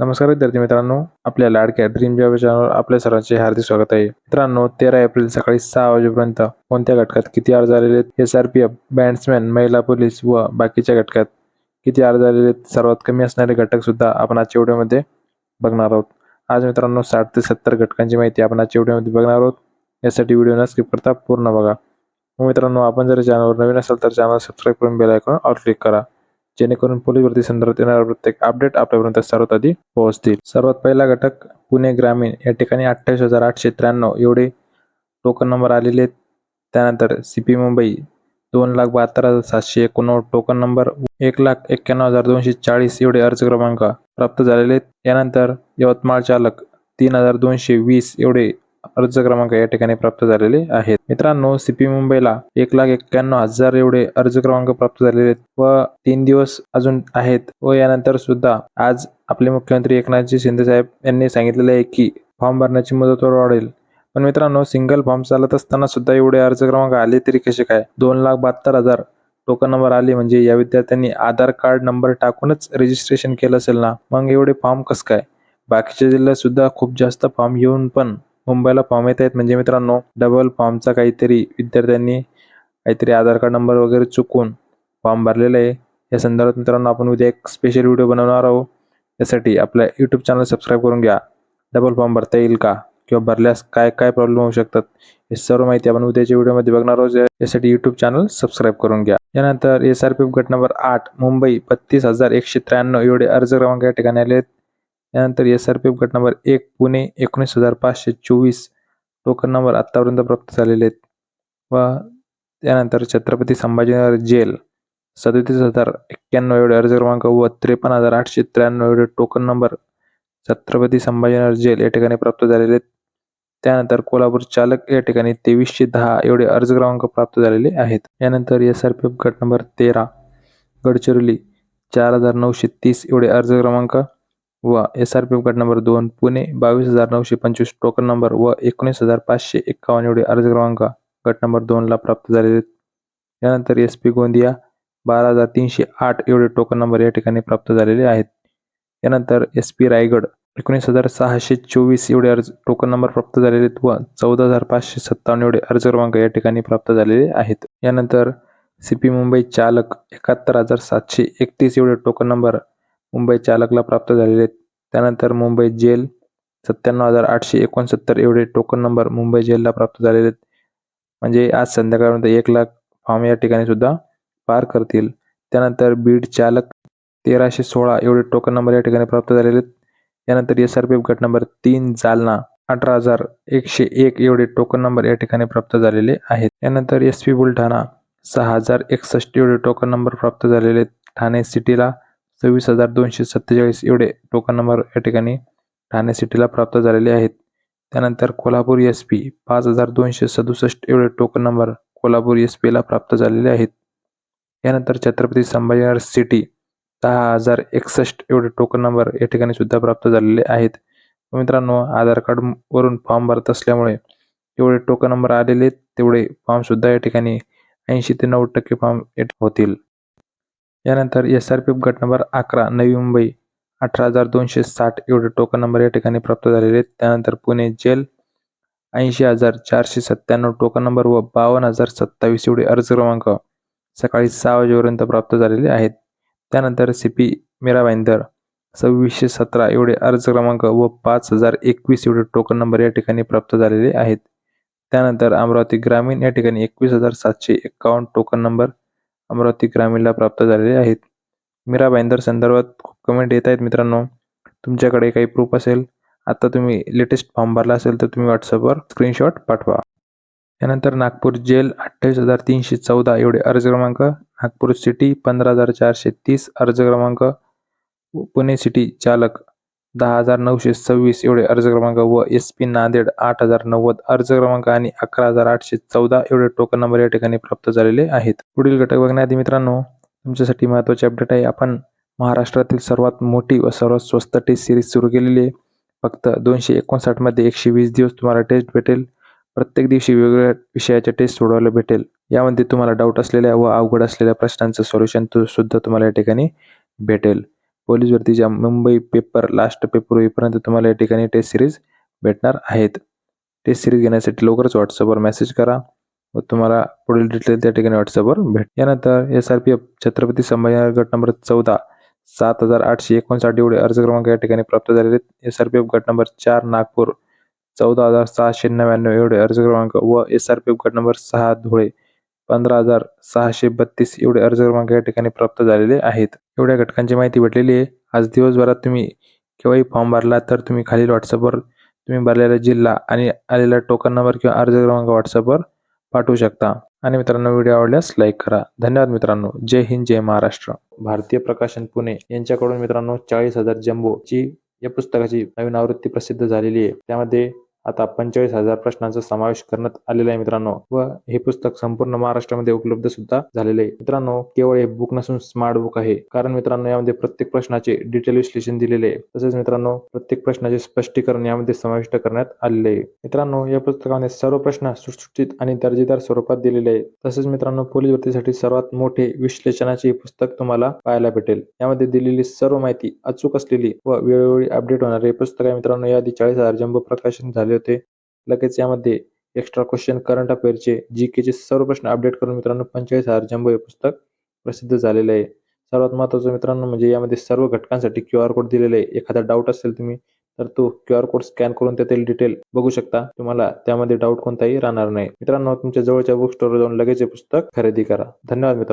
नमस्कार विद्यार्थी मित्रांनो आपल्या लाडक्या ड्रीम जॉब चॅनलवर आपल्या सर्वांचे हार्दिक स्वागत आहे. मित्रांनो तेरा एप्रिल सकाळी सहा वाजेपर्यंत कोणत्या घटकात किती अर्ज आलेले आहेत? S R P F bandsman महिला पोलीस व बाकीच्या घटकात किती अर्ज आलेले आहेत? सर्वात कमी असणारे घटक सुद्धा आपण आजच्या व्हिडिओमध्ये बघणार आहोत. आज मित्रांनो साठ ते सत्तर घटकांची माहिती आपण आजच्या व्हिडिओमध्ये बघणार आहोत. यासाठी व्हिडिओ न स्किप करता पूर्ण बघा. मग मित्रांनो आपण जर चॅनलवर नवीन असाल तर चॅनल सबस्क्राईब करून बेल आयकॉन ऑल क्लिक करा. जेणेकरून पोलीस भरती संदर्भात येणारा प्रत्येक अपडेट आपल्यापर्यंत सर्वात आधी पोहोचतील. सर्वात पहिला घटक पुणे ग्रामीण. या ठिकाणी अठ्ठावीस हजार आठशे त्र्याण्णव एवढे टोकन नंबर आलेले आहेत. त्यानंतर सी पी मुंबई दोन लाख बहात्तर हजार सातशे एकोणनव्वद टोकन नंबर एक लाख एक्क्याण्णव हजार दोनशे चाळीस एवढे अर्ज क्रमांक प्राप्त झालेले आहेत. यानंतर यवतमाळ चालक तीन हजार दोनशे वीस एवढे अर्ज क्रमांक या ठिकाणी प्राप्त झालेले आहेत. मित्रांनो सीपी मुंबईला एक लाख एक्क्याण्णव हजार एवढे अर्ज क्रमांक प्राप्त झालेले आहेत व तीन दिवस अजून आहेत व यानंतर सुद्धा आज आपले मुख्यमंत्री एकनाथजी शिंदे साहेब यांनी सांगितलेले आहे की फॉर्म भरण्याची मुदत वाढेल. पण मित्रांनो सिंगल फॉर्म चालत असताना सुद्धा एवढे अर्ज क्रमांक आले तरी कसे काय? दोन लाख बहात्तर हजार टोकन नंबर आले म्हणजे या विद्यार्थ्यांनी आधार कार्ड नंबर टाकूनच रजिस्ट्रेशन केलं असेल ना? मग एवढे फॉर्म कसं काय? बाकीच्या जिल्ह्यात सुद्धा खूप जास्त फॉर्म येऊन पण मुंबईला फॉर्म येत आहेत म्हणजे मित्रांनो डबल फॉर्मचा काहीतरी विद्यार्थ्यांनी काहीतरी आधार कार्ड नंबर वगैरे चुकून फॉर्म भरलेला आहे. या संदर्भात मित्रांनो आपण उद्या एक स्पेशल व्हिडिओ बनवणार आहोत. यासाठी आपल्या यूट्यूब चॅनल सबस्क्राईब करून घ्या. डबल फॉर्म भरता येईल का? किंवा भरल्यास काय काय प्रॉब्लेम होऊ शकतात? हे सर्व माहिती आपण उद्याच्या व्हिडिओमध्ये बघणार आहोत. यासाठी यूट्यूब चॅनल सबस्क्राईब करून घ्या. यानंतर एस आर पी गट नंबर आठ मुंबई बत्तीस हजार एकशे त्र्याण्णव एवढे अर्ज क्रमांक या ठिकाणी आले आहेत यानंतर एस आर पी एफ गट नंबर एक पुणे एकोणीस हजार पाचशे चोवीस. टोकन नंबर आत्तापर्यंत प्राप्त झालेले आहेत. व त्यानंतर छत्रपती संभाजीनगर जेल सदतीस हजार एक्क्याण्णव एवढे अर्ज क्रमांक व त्रेपन्न हजार आठशे त्र्याण्णव एवढे token number Chhatrapati Sambhajinagar jail या ठिकाणी प्राप्त झालेले आहेत. त्यानंतर कोल्हापूर चालक या ठिकाणी तेवीसशे दहा एवढे अर्ज क्रमांक प्राप्त झालेले आहेत. यानंतर एस आर पी एफ गट नंबर तेरा गडचिरोली चार हजार नऊशे तीस एवढे अर्ज क्रमांक व एस आर पी गट नंबर दोन पुणे बावीस हजार नऊशे पंचवीस टोकन नंबर व एकोणीस हजार पाचशे एक्कावन्न एवढे अर्ज क्रमांक गट नंबर दोनला प्राप्त झालेले आहेत. यानंतर एस पी गोंदिया बारा हजार तीनशे आठ एवढे टोकन नंबर या ठिकाणी प्राप्त झालेले आहेत. यानंतर एस पी रायगड एकोणीस हजार सहाशे चोवीस एवढे अर्ज टोकन नंबर प्राप्त झालेले आहेत व चौदा हजार पाचशे सत्तावन्न एवढे अर्ज क्रमांक या ठिकाणी प्राप्त झालेले आहेत. यानंतर सी पी मुंबई चालक एकाहत्तर हजार सातशे एकतीस एवढे टोकन नंबर मुंबई चालकला प्राप्त झालेले. आहेत त्यानंतर मुंबई जेल सत्त्याण्णव हजार आठशे एकोणसत्तर एवढे टोकन नंबर मुंबई जेलला प्राप्त झालेले. आहेत म्हणजे आज संध्याकाळपर्यंत एक लाख फॉर्म या ठिकाणी सुद्धा पार करतील. त्यानंतर बीड चालक तेराशे सोळा एवढे टोकन नंबर या ठिकाणी प्राप्त झालेले. आहेत त्यानंतर एस आर पी एफ गट नंबर तीन जालना अठरा हजार एकशे एक एवढे टोकन नंबर या ठिकाणी प्राप्त झालेले आहेत. त्यानंतर एस पी बुलढाणा सहा हजार एकसष्ट एवढे टोकन नंबर प्राप्त झालेले. आहेत ठाणे सिटीला सव्वीस हजार दोनशे सत्तेचाळीस एवढे टोकन नंबर या ठिकाणी ठाणे सिटीला प्राप्त झालेले आहेत. त्यानंतर कोल्हापूर एस पी पाच हजार दोनशे सदुसष्ट एवढे टोकन नंबर कोल्हापूर एस पीला प्राप्त झालेले आहेत. यानंतर छत्रपती संभाजीनगर सिटी दहा हजार एकसष्ट एवढे टोकन नंबर या ठिकाणी सुद्धा प्राप्त झालेले आहेत. मित्रांनो आधार कार्ड वरून फॉर्म भरत असल्यामुळे जेवढे टोकन नंबर आलेले आहेत तेवढे फॉर्म सुद्धा या ठिकाणी ऐंशी ते नव्वद टक्के फॉर्म होतील. यानंतर एस आर पी एफ गट नंबर अकरा नवी मुंबई अठरा हजार दोनशे साठ एवढे टोकन नंबर या ठिकाणी प्राप्त झालेले आहेत. त्यानंतर पुणे जेल ऐंशी हजार चारशे सत्त्याण्णव टोकन नंबर व बावन्न हजार सत्तावीस एवढे अर्ज क्रमांक सकाळी सहा वाजेपर्यंत प्राप्त झालेले आहेत. त्यानंतर सी पी मीरा सव्वीसशे सतरा एवढे अर्ज क्रमांक व पाच हजार एकवीस एवढे टोकन नंबर या ठिकाणी प्राप्त झालेले आहेत. त्यानंतर अमरावती ग्रामीण या ठिकाणी एकवीस हजार सातशे एक्कावन्न टोकन नंबर अमरावती ग्रामीणला प्राप्त झालेले आहेत. मीरा भाईंदर संदर्भात खूप कमेंट येत आहेत मित्रांनो. तुमच्याकडे काही प्रूफ असेल आता तुम्ही लेटेस्ट फॉर्म भरला असेल तर तुम्ही व्हॉट्सअपवर स्क्रीनशॉट पाठवा. त्यानंतर नागपूर जेल अठ्ठावीस हजार तीनशे चौदा एवढे अर्ज क्रमांक नागपूर सिटी पंधरा हजार चारशे तीस अर्ज क्रमांक पुणे सिटी चालक दहा हजार नऊशे सव्वीस एवढे अर्ज क्रमांक व एस पी नांदेड आठ हजार नव्वद अर्ज क्रमांक आणि अकरा हजार आठशे चौदा एवढे टोकन नंबर या ठिकाणी प्राप्त झालेले आहेत. पुढील घटक बघण्याआधी मित्रांनो तुमच्यासाठी महत्त्वाचे अपडेट आहे. आपण महाराष्ट्रातील सर्वात मोठी व सर्वात स्वस्त टेस्ट सिरीज सुरू केलेली आहे. फक्त दोनशे एकोणसाठमध्ये एकशे वीस दिवस तुम्हाला टेस्ट भेटेल. प्रत्येक दिवशी वेगवेगळ्या विषयाच्या टेस्ट सोडवायला भेटेल. यामध्ये तुम्हाला डाऊट असलेल्या व अवघड असलेल्या प्रश्नांचं सोल्युशन सुद्धा तुम्हाला या ठिकाणी भेटेल. पोलीस भरतीच्या मुंबई पेपर लास्ट पेपर होईपर्यंत तुम्हाला या ठिकाणी टेस्ट सिरीज भेटणार आहेत. टेस्ट सिरीज घेण्यासाठी लवकरच व्हॉट्सअपवर मेसेज करा व तुम्हाला पुढील डिटेल त्या ठिकाणी व्हॉट्सअपवर भेट यानंतर S R P F Chhatrapati Sambhajinagar गट नंबर चौदा सात हजार आठशे एकोणसाठ एवढे अर्ज क्रमांक या ठिकाणी प्राप्त झालेले आहेत. एस आर पी एफ गट नंबर चार नागपूर चौदा हजार सहाशे नव्याण्णव एवढे अर्ज क्रमांक व एस आर पी एफ गट नंबर सहा धुळे पंधरा हजार सहाशे बत्तीस एवढे अर्ज क्रमांक या ठिकाणी प्राप्त झालेले आहेत. एवढ्या घटकांची माहिती भेटलेली आहे. आज दिवसभरात तुम्ही केव्हाही फॉर्म भरला तर तुम्ही खालील व्हॉट्सअपवर तुम्ही भरलेला जिल्हा आणि आलेला टोकन नंबर किंवा अर्ज क्रमांक व्हॉट्सअपवर पाठवू शकता. आणि मित्रांनो व्हिडिओ आवडल्यास लाईक करा. धन्यवाद मित्रांनो. जय हिंद जय महाराष्ट्र. भारतीय प्रकाशन पुणे यांच्याकडून मित्रांनो चाळीस हजार जम्बोची या पुस्तकाची नवीन आवृत्ती प्रसिद्ध झालेली आहे. त्यामध्ये आता पंचेचाळीस हजार प्रश्नांचा समावेश करण्यात आलेला आहे मित्रांनो. व हे पुस्तक संपूर्ण महाराष्ट्रामध्ये उपलब्ध सुद्धा झालेले आहे. मित्रांनो केवळ हे बुक नसून स्मार्ट बुक आहे. कारण मित्रांनो यामध्ये प्रत्येक प्रश्नाचे डिटेल विश्लेषण दिलेले आहे. तसेच मित्रांनो प्रत्येक प्रश्नाचे स्पष्टीकरण यामध्ये समाविष्ट करण्यात आलेले आहे. मित्रांनो या पुस्तकामध्ये सर्व प्रश्न सुटसुटीत आणि दर्जेदार स्वरूपात दिलेले आहेत. तसेच मित्रांनो पोलीस भरतीसाठी सर्वात मोठे विश्लेषणाचे हे पुस्तक तुम्हाला पाहायला भेटेल. यामध्ये दिलेली सर्व माहिती अचूक असलेली व वेळोवेळी अपडेट होणारे पुस्तक आहे मित्रांनो. याआधी चाळीस हजार जम्बो प्रकाशन झाले होते. लगेच यामध्ये एक्स्ट्रा क्वेश्चन करंट अफेअरचे जी केचे सर्व प्रश्न अपडेट करून मित्रांनो पंचेचाळीस हजार जम्बो हे पुस्तक प्रसिद्ध झालेले आहे. सर्वात महत्त्वाचं मित्रांनो म्हणजे यामध्ये सर्व घटकांसाठी क्यू आर कोड दिलेले आहे. एखादा डाऊट असेल तुम्ही तर तो क्यू आर कोड स्कॅन करून त्यातील डिटेल बघू शकता. तुम्हाला त्यामध्ये डाऊट कोणताही राहणार नाही. मित्रांनो तुमच्या जवळच्या बुक स्टोअरवर जाऊन लगेच हे पुस्तक खरेदी करा. धन्यवाद मित्रांनो.